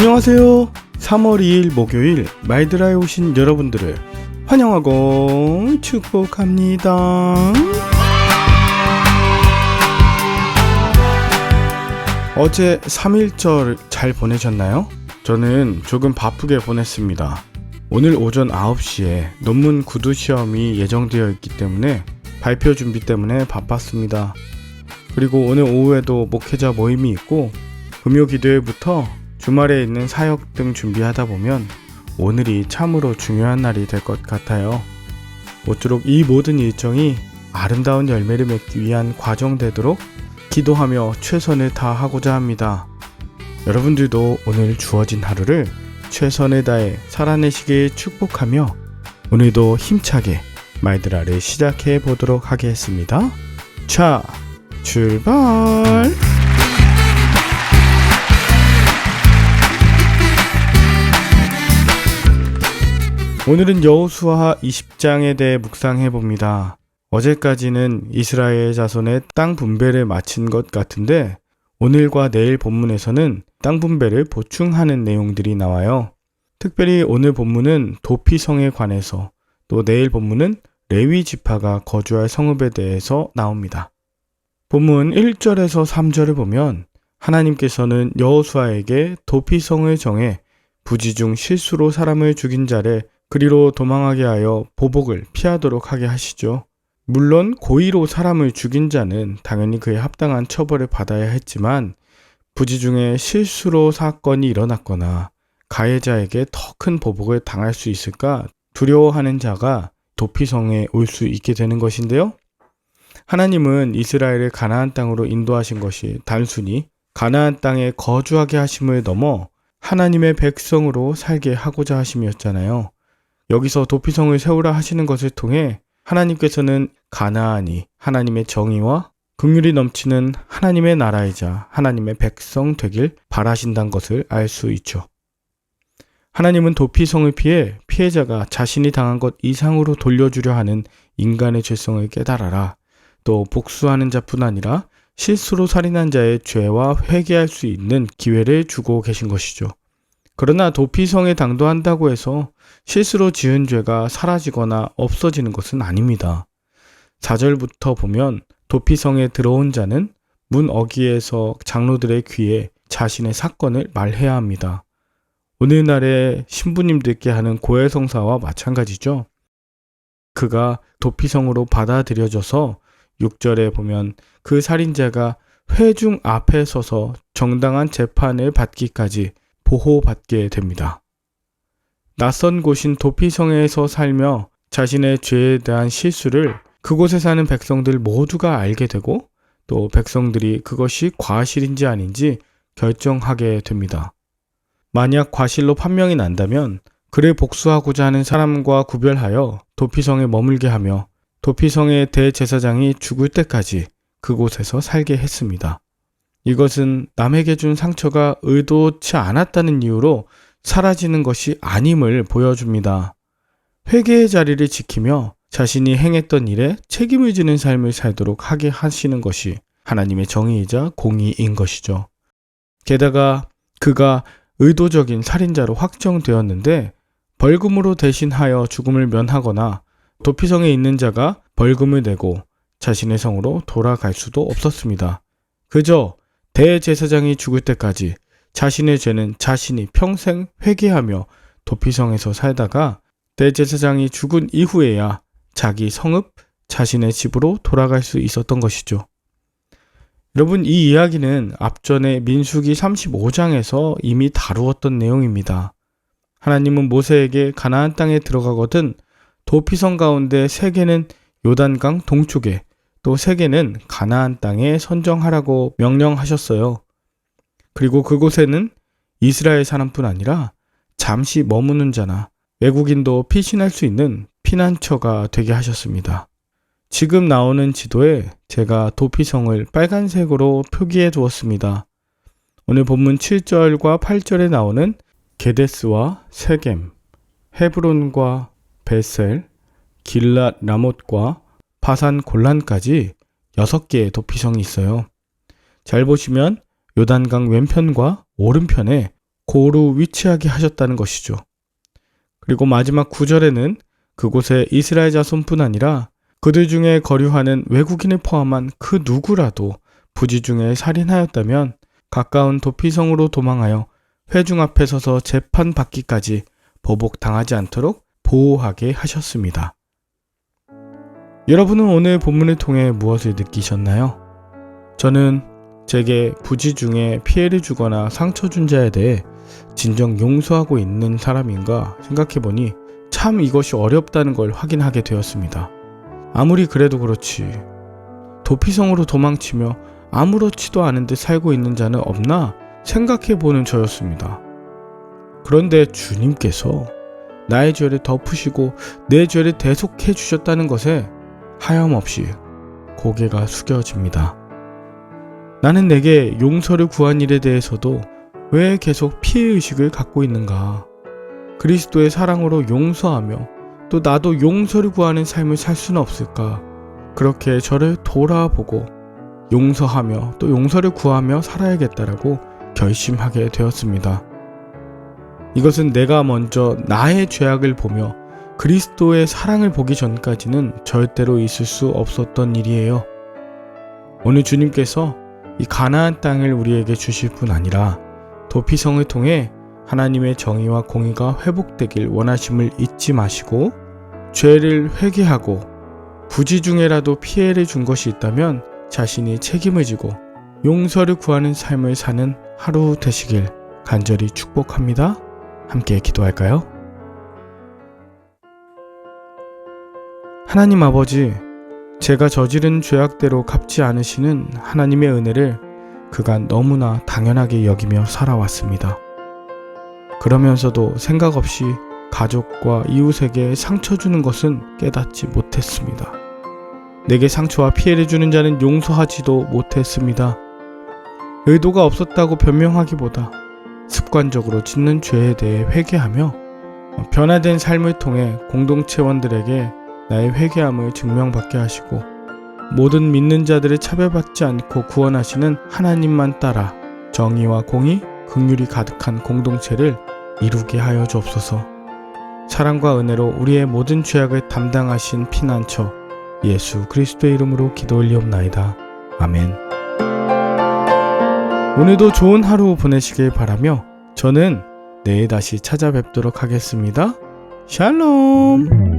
안녕하세요. 3월 2일 목요일 마이드라에 오신 여러분들을 환영하고 축복합니다. 어제 3일절 잘 보내셨나요? 저는 조금 바쁘게 보냈습니다. 오늘 오전 9시에 논문 구두 시험이 예정되어 있기 때문에 발표 준비 때문에 바빴습니다. 그리고 오늘 오후에도 목회자 모임이 있고 금요 기도회부터 주말에 있는 사역 등 준비하다 보면 오늘이 참으로 중요한 날이 될 것 같아요. 모쪼록 이 모든 일정이 아름다운 열매를 맺기 위한 과정 되도록 기도하며 최선을 다하고자 합니다. 여러분들도 오늘 주어진 하루를 최선을 다해 살아내시길 축복하며 오늘도 힘차게 말드라를 시작해 보도록 하겠습니다. 자, 출발! 오늘은 여호수아 20장에 대해 묵상해 봅니다. 어제까지는 이스라엘 자손의 땅 분배를 마친 것 같은데 오늘과 내일 본문에서는 땅 분배를 보충하는 내용들이 나와요. 특별히 오늘 본문은 도피성에 관해서 또 내일 본문은 레위 지파가 거주할 성읍에 대해서 나옵니다. 본문 1절에서 3절을 보면 하나님께서는 여호수아에게 도피성을 정해 부지 중 실수로 사람을 죽인 자를 그리로 도망하게 하여 보복을 피하도록 하게 하시죠. 물론 고의로 사람을 죽인 자는 당연히 그에 합당한 처벌을 받아야 했지만 부지 중에 실수로 사건이 일어났거나 가해자에게 더 큰 보복을 당할 수 있을까 두려워하는 자가 도피성에 올 수 있게 되는 것인데요. 하나님은 이스라엘을 가나안 땅으로 인도하신 것이 단순히 가나안 땅에 거주하게 하심을 넘어 하나님의 백성으로 살게 하고자 하심이었잖아요. 여기서 도피성을 세우라 하시는 것을 통해 하나님께서는 가나안이 하나님의 정의와 긍휼이 넘치는 하나님의 나라이자 하나님의 백성 되길 바라신다는 것을 알 수 있죠. 하나님은 도피성을 피해 피해자가 자신이 당한 것 이상으로 돌려주려 하는 인간의 죄성을 깨달아라. 또 복수하는 자뿐 아니라 실수로 살인한 자의 죄와 회개할 수 있는 기회를 주고 계신 것이죠. 그러나 도피성에 당도한다고 해서 실수로 지은 죄가 사라지거나 없어지는 것은 아닙니다. 4절부터 보면 도피성에 들어온 자는 문 어귀에서 장로들의 귀에 자신의 사건을 말해야 합니다. 오늘날의 신부님들께 하는 고해성사와 마찬가지죠. 그가 도피성으로 받아들여져서 6절에 보면 그 살인자가 회중 앞에 서서 정당한 재판을 받기까지 보호받게 됩니다. 낯선 곳인 도피성에서 살며 자신의 죄에 대한 실수를 그곳에 사는 백성들 모두가 알게 되고 또 백성들이 그것이 과실인지 아닌지 결정하게 됩니다. 만약 과실로 판명이 난다면 그를 복수하고자 하는 사람과 구별하여 도피성에 머물게 하며 도피성의 대제사장이 죽을 때까지 그곳에서 살게 했습니다. 이것은 남에게 준 상처가 의도치 않았다는 이유로 사라지는 것이 아님을 보여줍니다. 회개의 자리를 지키며 자신이 행했던 일에 책임을 지는 삶을 살도록 하게 하시는 것이 하나님의 정의이자 공의인 것이죠. 게다가 그가 의도적인 살인자로 확정되었는데 벌금으로 대신하여 죽음을 면하거나 도피성에 있는 자가 벌금을 내고 자신의 성으로 돌아갈 수도 없었습니다. 그저 대제사장이 죽을 때까지 자신의 죄는 자신이 평생 회개하며 도피성에서 살다가 대제사장이 죽은 이후에야 자기 성읍, 자신의 집으로 돌아갈 수 있었던 것이죠. 여러분, 이 이야기는 앞전에 민수기 35장에서 이미 다루었던 내용입니다. 하나님은 모세에게 가나안 땅에 들어가거든 도피성 가운데 세 개는 요단강 동쪽에 또세 개는 가나안 땅에 선정하라고 명령하셨어요. 그리고 그곳에는 이스라엘 사람뿐 아니라 잠시 머무는 자나 외국인도 피신할 수 있는 피난처가 되게 하셨습니다. 지금 나오는 지도에 제가 도피성을 빨간색으로 표기해 두었습니다. 오늘 본문 7절과 8절에 나오는 게데스와 세겜, 헤브론과 베셀, 길랏 라못과 바산 골란까지 6개의 도피성이 있어요. 잘 보시면 요단강 왼편과 오른편에 고루 위치하게 하셨다는 것이죠. 그리고 마지막 구절에는 그곳에 이스라엘 자손뿐 아니라 그들 중에 거류하는 외국인을 포함한 그 누구라도 부지 중에 살인하였다면 가까운 도피성으로 도망하여 회중 앞에 서서 재판 받기까지 보복당하지 않도록 보호하게 하셨습니다. 여러분은 오늘 본문을 통해 무엇을 느끼셨나요? 저는 제게 부지 중에 피해를 주거나 상처 준 자에 대해 진정 용서하고 있는 사람인가 생각해 보니 참 이것이 어렵다는 걸 확인하게 되었습니다. 아무리 그래도 그렇지. 도피성으로 도망치며 아무렇지도 않은 듯 살고 있는 자는 없나 생각해 보는 저였습니다. 그런데 주님께서 나의 죄를 덮으시고 내 죄를 대속해 주셨다는 것에 하염없이 고개가 숙여집니다. 나는 내게 용서를 구한 일에 대해서도 왜 계속 피해의식을 갖고 있는가? 그리스도의 사랑으로 용서하며 또 나도 용서를 구하는 삶을 살 수는 없을까? 그렇게 저를 돌아보고 용서하며 또 용서를 구하며 살아야겠다라고 결심하게 되었습니다. 이것은 내가 먼저 나의 죄악을 보며 그리스도의 사랑을 보기 전까지는 절대로 있을 수 없었던 일이에요. 오늘 주님께서 이 가나안 땅을 우리에게 주실 뿐 아니라 도피성을 통해 하나님의 정의와 공의가 회복되길 원하심을 잊지 마시고 죄를 회개하고 부지 중에라도 피해를 준 것이 있다면 자신이 책임을 지고 용서를 구하는 삶을 사는 하루 되시길 간절히 축복합니다. 함께 기도할까요? 하나님 아버지, 제가 저지른 죄악대로 갚지 않으시는 하나님의 은혜를 그간 너무나 당연하게 여기며 살아왔습니다. 그러면서도 생각 없이 가족과 이웃에게 상처 주는 것은 깨닫지 못했습니다. 내게 상처와 피해를 주는 자는 용서하지도 못했습니다. 의도가 없었다고 변명하기보다 습관적으로 짓는 죄에 대해 회개하며 변화된 삶을 통해 공동체원들에게 나의 회개함을 증명받게 하시고 모든 믿는 자들을 차별받지 않고 구원하시는 하나님만 따라 정의와 공의, 긍휼이 가득한 공동체를 이루게 하여 주옵소서. 사랑과 은혜로 우리의 모든 죄악을 담당하신 피난처 예수 그리스도의 이름으로 기도 올리옵나이다. 아멘. 오늘도 좋은 하루 보내시길 바라며 저는 내일 다시 찾아뵙도록 하겠습니다. 샬롬.